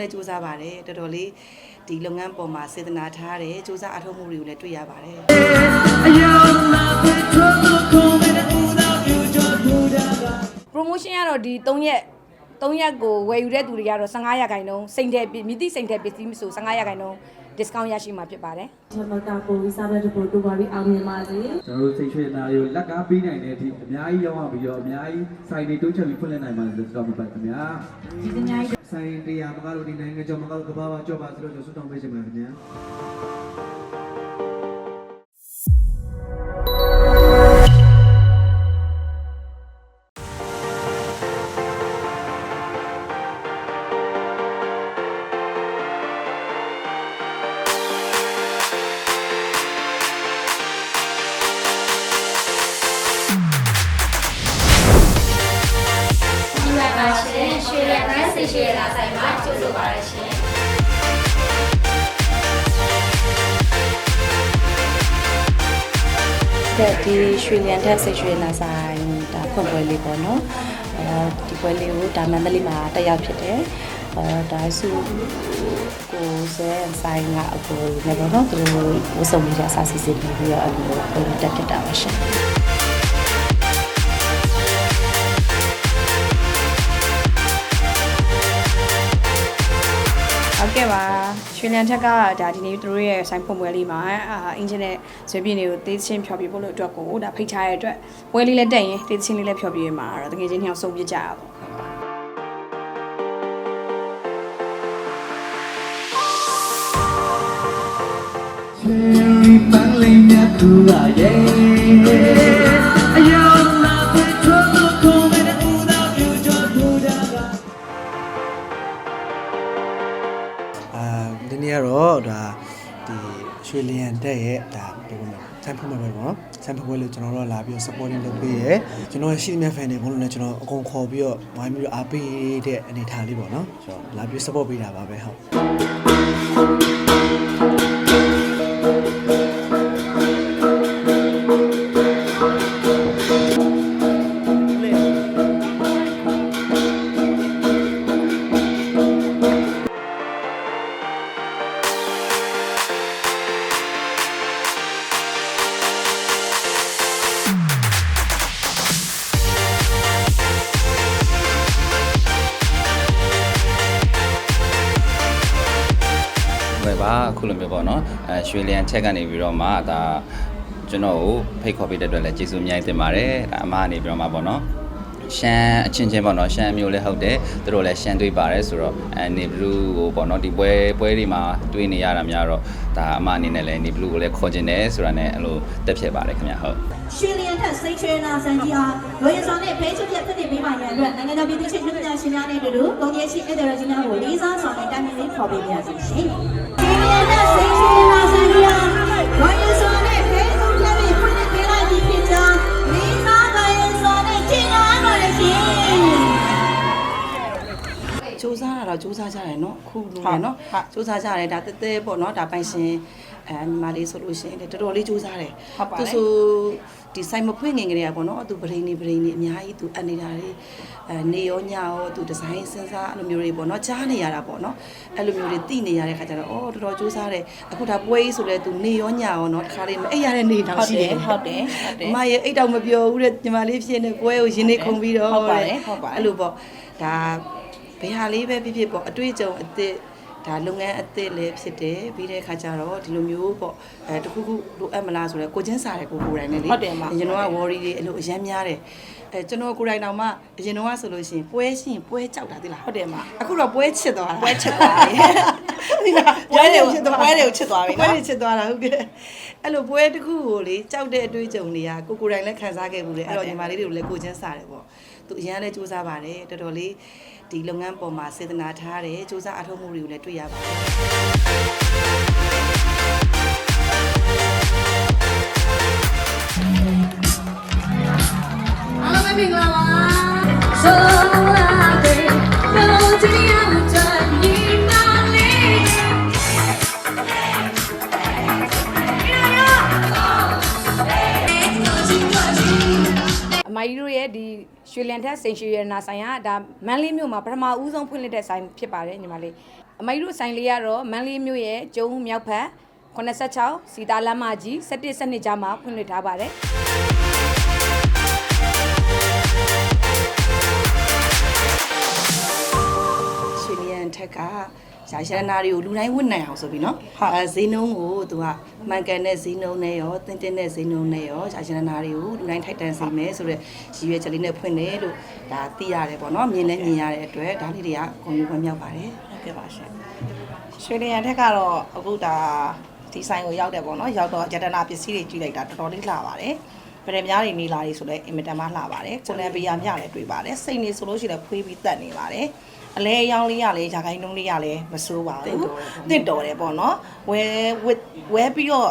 လည်းစူးစမ်းပါတယ်တော်တော်လေးဒီလုပ်ငန်းပေါ်မှာစေတနာထားတယ်စူးစမ်းအထောက်မှုတွေကိုလည်းတွေ့ရပါတယ် promotion ကတော့ဒီ3ရက်3ရက်ကိုဝယ်ယူတဲ့သူတွေကတော့15ရာခိုင်နှုန်းစိန်တဲ့မြစ်တိစိန်တဲ့ပစ္စည်းမဆို15ရာခိုင်နှုန်း discount ရရှိမှာဖြစ်ပါတယ်ထမကကိုဝိစားတဲ့တပို့တူပါပြီးအောင်မြင်ပါစေကျွန်တော်တို့စိတ်ချနာတွေကိုလက်ကားပေးနိုင်တဲ့အထိအများကြီးရောက်အောင်ပြီးတော့အများကြီးစိုင်တွေတိုးချက်ပြီးဖွင့်လှစ်နိုင်ပါစေလို့တောင်းပန်ပါခင်ဗျာဒီကနေ့စိုင်တရားမကားလို့ဒီနိုင်ငံကျော်မကားလို့ကဘာပါကြော့ပါဆိုလို့ကျွန်တော်ဆုတောင်းပေးချင်ပါတယ်ခင်ဗျာ ရနန်းစီရွှေရလာဆိုင်မှာကျိုးဆိုပါရရှင်တဲ့ဒီရွှေလျံထက်စိတ်ရွှေနာဆိုင်ဒါဖွင့်ပွဲလေးပေါ့နော်အဲဒီပွဲလေးကိုဒါမန္တလေးမှာတက်ရောက်ဖြစ်တယ်အဲဒါစုကိုစဲဆိုင်ကအကိုလည်းပေါ့နော်သူတို့ဝတ်စုံလေးအစားစီစဉ်ပြီးတော့အဲ့လိုပုံတက်ဖြစ်တာပါရှင် ကဲ့ပါရွှေလန်ထက်ကဒါဒီနေ့သူတို့ရဲ့ဆိုင်ဖွင့်ပွဲလေးမှာအာအင်ဂျင်နဲ့ဇွေပြင်းတွေကိုတေးချင်းဖျော်ပြဖို့လို့အတွက်ကိုဒါဖိတ်ထားရတဲ့အတွက်ပွဲလေးလည်းတက်ရင်တေးချင်းလေးလည်းဖျော်ပြရမှာတော့တကယ်ချင်းနှစ်ယောက်စုံပြစ်ကြရအောင် Cherry ပန်းလေးမြတ်သူရရဲ့အယောင်လာပဲ နေ့ကတော့ဒါဒီရွှေလျံတက်ရဲ့ဒါဘယ်လိုလဲဆမ်ဖုံးမဲ့ပဲပေါ့နော်ဆမ်ဖုံးပွဲလို့ကျွန်တော်တို့လာပြီးတော့ supporting လုပ်ပေးရဲကျွန်တော်ရှိသမျှ fan တွေဘုန်းလုံးနဲ့ကျွန်တော်အကုန်ခေါ်ပြီးတော့ဝိုင်းပြီးတော့အားပေးတဲ့အနေထားလေးပေါ့နော်ကျွန်တော်လာပြီး support ပေးတာပါပဲဟုတ် အခုလိုမျိုးပေါ့နော်အဲရွှေလျံချက်ကနေပြီးတော့မှဒါကျွန်တော်ကိုဖိတ်ခေါ်ပေးတဲ့အတွက်လည်းကျေးဇူးအများကြီးတင်ပါတယ်ဒါအမကနေပြီးတော့မှပေါ့နော်ရှမ်းအချင်းချင်းပေါ့နော်ရှမ်းမျိုးလည်းဟုတ်တယ်သူတို့လည်းရှမ်းတွေးပါတယ်ဆိုတော့အဲနေဘလူးကိုပေါ့နော်ဒီပွဲပွဲတွေမှာတွေးနေရတာများတော့ဒါအမအနေနဲ့လည်းနေဘလူးကိုလည်းခေါ်ကျင်တယ်ဆိုတာနဲ့အဲ့လိုတက်ဖြစ်ပါတယ်ခင်ဗျဟုတ်ရွှေလျံထက်စိတ်ချွေနာဆန်ကြီးအားလိုရင်ဆောင်နဲ့ဖဲချုပ်ပြတ်ဖြစ်နေပေးပါရန်အတွက်နိုင်ငံတော်ပြည်သူ့ချင်းလူပညာရှင်များနဲ့အတူတူကုန်ကျရှိဧည့်သည်တော်ကြီးများကိုလေးစားဆောင်နဲ့တိုင်ပင်လေးခေါ်ပေးပါရစေရှင်။ ရွှေလျံထက်စိတ်ချွေနာဆန်ကြီးအားလိုရင်ဆောင်နဲ့ဖဲချုပ်ပြတ်ပြီးဖွင့်လှစ်ပေးလိုက်ပြီးဖြစ်ကြောင်းလေးစားကြရင်ဆောင်နဲ့ကျင့်အားတော်ရရှင်။စူးစမ်းတာတော့စူးစမ်းကြတယ်နော်အခုလူတွေနော်စူးစမ်းကြတယ်ဒါတဲတဲပေါ့နော်ဒါပိုင်ရှင်အဲညီမလေးဆိုလို့ရှိရင်လည်းတော်တော်လေးစူးစမ်းတယ်သူဆို ဒီဆိုင်မဖွင့်ငင်ကလေးอ่ะပေါ့နော်သူဗရိန်နေဗရိန်နေအများကြီးသူအနေတာလေးအဲနေရောညရောသူဒီဇိုင်းစဉ်းစားအဲ့လိုမျိုးတွေပေါ့နော်ကြားနေရတာပေါ့နော်အဲ့လိုမျိုးတွေသိနေရတဲ့ခါကျတော့အော်တော်တော်စူးစမ်းတယ်အခုဒါပွဲကြီးဆိုလဲသူနေရောညရောနော်တခါလေးမအိပ်ရတဲ့နေတောင်ရှိတယ်ဟုတ်တယ်ဟုတ်တယ်အမရဲ့အိတ်တောင်မပြောဘူးတဲ့ညီမလေးဖြစ်နေပွဲကိုရင်းနေခုံပြီးတော့ဟုတ်ပါတယ်တဲ့ဟုတ်ပါတယ်အဲ့လိုပေါ့ဒါဘယ်ဟာလေးပဲဖြစ်ဖြစ်ပေါ့အတွေ့အကြုံအသစ် ဒါလုပ်ငန်းအသစ်လည်းဖြစ်တယ်ပြီးတဲ့အခါကျတော့ဒီလိုမျိုးပေါ့အဲတခုခုလိုအပ်မလားဆိုတော့ကိုချင်းစားတယ်ကိုကိုယ်တိုင်နဲ့လေဟုတ်တယ်မအရင်တော့က worry တွေအဲ့လိုအရမ်းများတယ်အဲကျွန်တော်ကိုယ်တိုင်တောင်မှအရင်တော့ကဆိုလို့ရှိရင်ပွဲရှိရင်ပွဲကြောက်တာသိလားဟုတ်တယ်မအခုတော့ပွဲချစ်သွားတာပွဲချစ်သွားပြီဒီလားပွဲတွေကိုပွဲတွေကိုချစ်သွားပြီနော်ပွဲတွေချစ်သွားတာဟုတ်ကဲ့အဲ့လိုပွဲတစ်ခုကိုလေကြောက်တဲ့အတွေ့အကြုံတွေကကိုကိုယ်တိုင်လည်းခံစားခဲ့ဘူးလေအဲ့တော့ညီမလေးတွေကိုလည်းကိုချင်းစားတယ်ပေါ့ သူအရန်လည်းစူးစမ်းပါတယ်တော်တော်လေးဒီလုပ်ငန်းပေါ်မှာစေတနာထားတယ်စူးစမ်းအထောက်မှုတွေကိုလည်းတွေ့ရပါတယ်အားလုံးပဲမင်္ဂလာပါဆို မကြီးတို့ရဲ့ဒီရွှေလန်ထက်စိန်ရွှေရနာဆိုင်ကဒါမန်းလေးမြို့မှာပထမဦးဆုံးဖွင့်လှစ်တဲ့ဆိုင်ဖြစ်ပါတယ်ညီမလေးအမိုက်တို့ဆိုင်လေးကတော့မန်းလေးမြို့ရဲ့ကျုံမြောက်ဖက်86စီတာလမ်းမကြီး17စနစ်ကြားမှာဖွင့်လှစ်ထားပါတယ်ရွှေလျံထက်က ရာရှရနာတွေကိုလူတိုင်းဝတ်နိုင်အောင်ဆိုပြီးနော်အဲဈေးနှုန်းကိုသူကမှန်ကန်တဲ့ဈေးနှုန်းနဲ့ရောတင်းတင်းတဲ့ဈေးနှုန်းနဲ့ရောရာရှရနာတွေကိုလူတိုင်းထိုက်တန်စေမယ်ဆိုတော့ရည်ရွယ်ချက်လေးနဲ့ဖွင့်တယ်လို့ဒါသိရတယ်ပေါ့နော်မြင်လဲမြင်ရတဲ့အတွက်ဒါလေးတွေကဂုဏ်ယူခွင့်မြောက်ပါတယ်ဟုတ်ကဲ့ပါရှင်ရွှေလျံထက်ကတော့အခုဒါဒီဆိုင်ကိုရောက်တယ်ပေါ့နော်ရောက်တော့ယတနာပစ္စည်းတွေကြည့်လိုက်တာတော်တော်လေးလှပါတယ်ဗရမများတွေနေလာတွေဆိုလည်းအင်မတန်မှလှပါတယ်ကိုနယ်ဘီယာမြလည်းတွေ့ပါတယ်စိတ်နေဆိုလို့ရှိရင်ဖွေးပြီးတက်နေပါတယ် အလဲအယောင်းလေးရလေဂျာခိုင်းနှုံးလေးရလဲမစိုးပါဘူးတင့်တော်တယ်ပေါ့နော်ဝဲဝစ်ဝဲပြီးတော့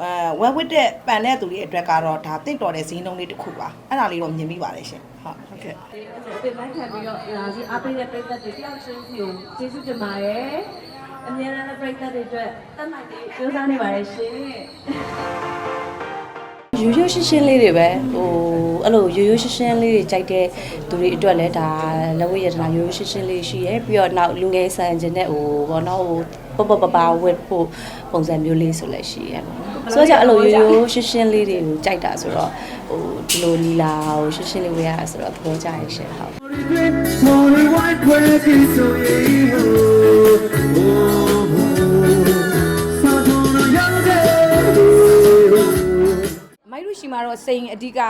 အဲဝဲဝစ်တဲ့ပန်တဲ့သူတွေအတွက်ကတော့ဒါတင့်တော်တဲ့ဈေးနှုန်းလေးတစ်ခုပါအဲ့ဒါလေးတော့မြင်ပြီးပါတယ်ရှင်ဟုတ်ဟုတ်ကဲ့ပြင်လိုက်ခံပြီးတော့ဒါဒီအားပေးတဲ့ပြည်သက်တွေတယောက်ချင်းစီကိုကျေးဇူးတင်ပါတယ်အများအားလည်းပြည်သက်တွေအတွက်တတ်နိုင်တဲ့ကြိုးစားနေပါတယ်ရှင် ရိုးရိုးရှင်းရှင်းလေးတွေပဲဟိုအဲ့လိုရိုးရိုးရှင်းရှင်းလေးတွေကြိုက်တဲ့သူတွေအတွက်လည်းဒါလက်ဝဲရတနာရိုးရိုးရှင်းရှင်းလေးရှိရယ်ပြီးတော့နောက်လူငယ်ဆန်ခြင်းတဲ့ဟိုဘောနော်ဟိုပပပပဝတ်ဖို့ပုံစံမျိုးလေးဆိုလည်းရှိရယ်ပေါ့နော်ဆိုတော့ကြောင့်အဲ့လိုရိုးရိုးရှင်းရှင်းလေးတွေကိုကြိုက်တာဆိုတော့ဟိုဒီလိုလီလာဟိုရှင်းရှင်းလေးဝယ်ရတာဆိုတော့သဘောကျရရှင်ဟုတ် Morning white crazy so yeah oh oh ရှိမှာတော့စိန်အဓိက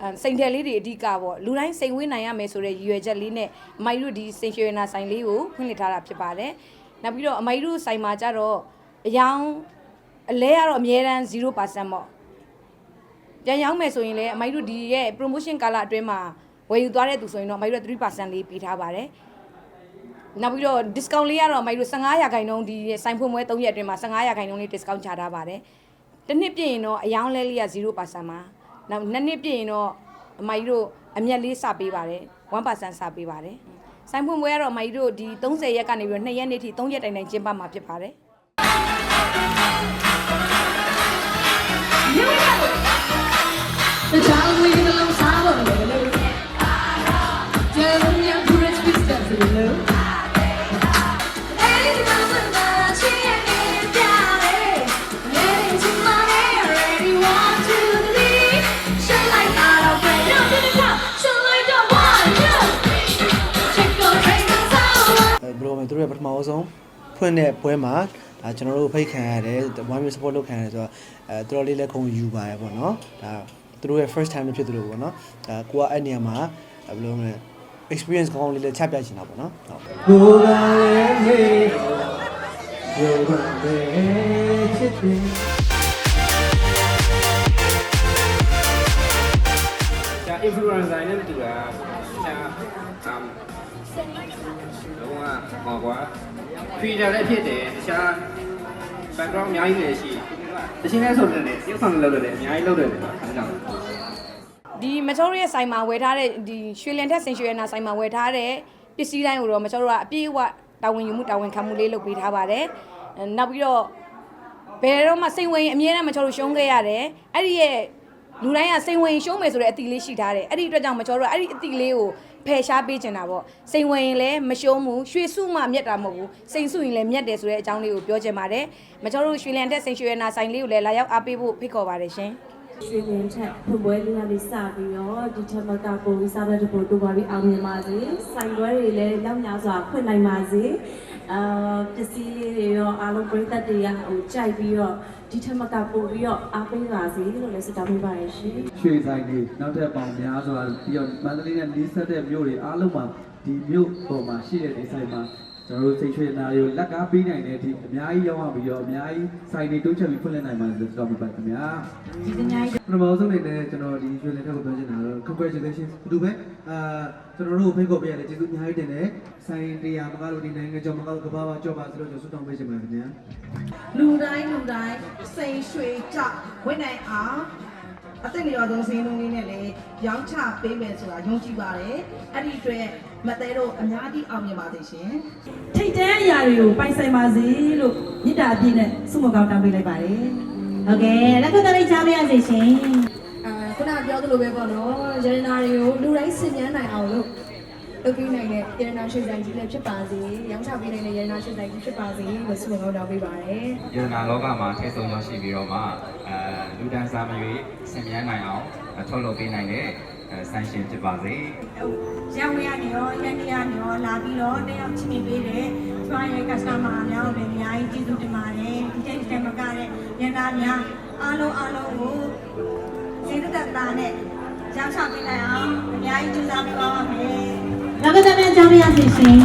အဲစိန်တယ်လေးတွေအဓိကပေါ့လူတိုင်းစိန်ဝေးနိုင်ရမယ်ဆိုတဲ့ရည်ရွယ်ချက်လေးနဲ့အမိုက်တို့ဒီစိန်ရွှေနာဆိုင်လေးကိုဖွင့်လှစ်ထားတာဖြစ်ပါတယ်နောက်ပြီးတော့အမိုက်တို့ဆိုင်မှာကြတော့အယောင်အလဲကတော့အမြဲတမ်း0%ပေါ့ပြန်ရောင်းမယ်ဆိုရင်လည်းအမိုက်တို့ဒီရဲ့ promotion ကာလအတွင်းမှာဝယ်ယူသွားတဲ့သူဆိုရင်တော့အမိုက်တို့3%လေးပေးထားပါတယ်နောက်ပြီးတော့ discount လေးကတော့အမိုက်တို့15ရာခိုင်နှုန်းဒီဆိုင်ဖွင့်ပွဲ3ရက်အတွင်းမှာ15ရာခိုင်နှုန်းလေး discount ချထားပါတယ် တစ်နှစ်ပြည့်ရင်တော့အယောင်လဲလေးက0%ပါမှာနောက်နှစ်နှစ်ပြည့်ရင်တော့အမကြီးတို့အမျက်လေးစပေးပါတယ်1%စပေးပါတယ်ဆိုင်ဖွင့်ပွဲကတော့အမကြီးတို့ဒီ30ရက်ကနေပြီးတော့2ရက်နေ့ထိ3ရက်တိုင်တိုင်ကျင်းပမှာဖြစ်ပါတယ် The child leaving alone တို့ရဲ့ပထမအဆုံးဖွင့်တဲ့ပွဲမှာဒါကျွန်တော်တို့ဖိတ်ခံရတယ်ဝိုင်းပြီး support လုပ်ခံရတယ်ဆိုတော့အဲတော်တော်လေးလက်ခုံယူပါရပေါ့နော်ဒါသူတို့ရဲ့ first time ဖြစ်တယ်လို့ပေါ့နော်ဒါကိုကအဲ့နေရာမှာဘယ်လိုလဲ experience ကောင်းကောင်းလေးလည်းချပြချင်တာပေါ့နော်ဟုတ်ကိုယ်ကလည်းဟေးယောဂပဲချစ်တယ်ဒါ influencer နဲ့တူတာဒါ အမ်တော့ဟောကွာ creator လည်းဖြစ်တယ်တခြား background အများကြီးလည်းရှိတချင်းလည်းဆိုတယ်လေရုပ်ဆောင်လည်းလုပ်တယ်အများကြီးလုပ်တယ်လေအဲဒါကြောင့်ဒီမချောတို့ရဲ့ဆိုင်မှာဝယ်ထားတဲ့ဒီရွှေလင်ထက်ဆင်ရွှေရနာဆိုင်မှာဝယ်ထားတဲ့ပစ္စည်းတိုင်းကိုတော့မချောတို့ကအပြည့်အဝတာဝန်ယူမှုတာဝန်ခံမှုလေးလုပ်ပေးထားပါတယ်အဲနောက်ပြီးတော့ဘယ်တော့မှစိတ်ဝင်ရင်အမြဲတမ်းမချောတို့ရှုံးခဲ့ရတယ်အဲ့ဒီရဲ့ လူတိုင်းကစိတ်ဝင်ရှုံးမယ်ဆိုတဲ့အတီလေးရှိထားတယ်အဲ့ဒီအတွက်ကြောင့်မချောတို့ကအဲ့ဒီအတီလေးကိုဖယ်ရှားပေးချင်တာပေါ့စိတ်ဝင်ရင်လည်းမရှုံးဘူးရွှေစုမှမြက်တာမဟုတ်ဘူးစိန်စုရင်လည်းမြက်တယ်ဆိုတဲ့အကြောင်းလေးကိုပြောချင်ပါတယ်မချောတို့ရွှေလင်ထက်ဆင်ရွှေရနာဆိုင်လေးကိုလည်းလာရောက်အားပေးဖို့ဖိတ်ခေါ်ပါတယ်ရှင် ရွှေလင်းထက်ဖွင့်ပွဲလေးကနေစပြီးတော့ဒီထက်မကပိုပြီးစားတဲ့တပို့တူပါပြီးအောင်မြင်ပါစေဆိုင်ပွဲတွေလည်းလောက်များစွာဖွင့်နိုင်ပါစေအာပစ္စည်းလေးတွေရောအားလုံးပြည်သက်တွေကဟိုကြိုက်ပြီးတော့ဒီထက်မကပိုပြီးတော့အားပေးပါစေလို့လည်းဆုတောင်းပေးပါရရှင်ရွှေဆိုင်တွေနောက်ထပ်ပေါင်များစွာပြီးတော့မန္တလေးနဲ့နီးစပ်တဲ့မြို့တွေအားလုံးမှာဒီမြို့ပေါ်မှာရှိတဲ့ဒီဆိုင်မှာ ကျွန်တော်တို့စိတ်ရွှေနာတွေကိုလက်ကားပေးနိုင်တဲ့ဒီအများကြီးရောက်အောင်ပြီးတော့အများကြီးဆိုင်တွေတိုးချက်ပြီးဖွင့်လှစ်နိုင်ပါလို့ကျွန်တော်ပြပါခင်ဗျာဒီကနေ့ပထမဆုံးအနေနဲ့ကျွန်တော်ဒီရွှေလင်ထက်ကိုပြောချင်တာတော့ congratulations အတူပဲအာကျွန်တော်တို့ဖိတ်ခေါ်ပေးရတယ်ကျေးဇူးအများကြီးတင်တယ်ဆိုင်တရားမကားလို့ဒီနိုင်ငံကျော်မကားလို့ကဘာပါကြော့ပါဆိုလို့ကျွန်တော်ဆုတောင်းပေးချင်ပါတယ်ခင်ဗျာလူတိုင်းလူတိုင်းစိန်ရွှေကြဝိနိုင်အောင် အသက်နေတော်ဆုံးစင်းလုံးလေးနဲ့လည်းရောင်းချပေးမယ်ဆိုတာယုံကြည်ပါတယ်အဲ့ဒီအတွက်မသေးတော့အများကြီးအောင်မြင်ပါစေရှင်ထိတ်တန်းအရာတွေကိုပိုင်ဆိုင်ပါစေလို့မေတ္တာအပြည့်နဲ့ဆုမကောင်းတောင်းပေးလိုက်ပါတယ်။ဟုတ်ကဲ့လက်ခုပ်သလေးချားပေးရစေရှင်။အာခုနကပြောသလိုပဲပေါ့နော်ရတနာတွေကိုလူတိုင်းစင်မြန်းနိုင်အောင်လို့ လုပ်ပေးနိုင်တဲ့ရတနာရွှေဆိုင်ကြီးလည်းဖြစ်ပါစေ။ရောင်းချပေးနိုင်တဲ့ရတနာရွှေဆိုင်ကြီးဖြစ်ပါစေလို့ဆုမကောင်းတောင်းပေးပါရစေ။ယန္နာလောကမှာထိတ်ဆုံးရောက်ရှိပြီးတော့မှအဲလူဒန်းစားမရွေးဆင်မြန်းနိုင်အောင်ထုတ်လုပ်ပေးနိုင်တဲ့ဆိုင်ရှင်ဖြစ်ပါစေရဝရနေရောရန်နေရနေရောလာပြီးတော့တယောက်ချင်းပေးတယ်။ကျွမ်းရဲ့ customer များကိုလည်းအများကြီးကျေးဇူးတင်ပါတယ်။ဒီချိန်ဒီချိန်မှာကတဲ့ရန်နာများအားလုံးအားလုံးကိုစေတသက်သားနဲ့ရောင်းချပေးနိုင်အောင်အများကြီးကြိုးစားပေးပါမယ်။ နောက်ကတည်းကကြောင်းရရစီရှင်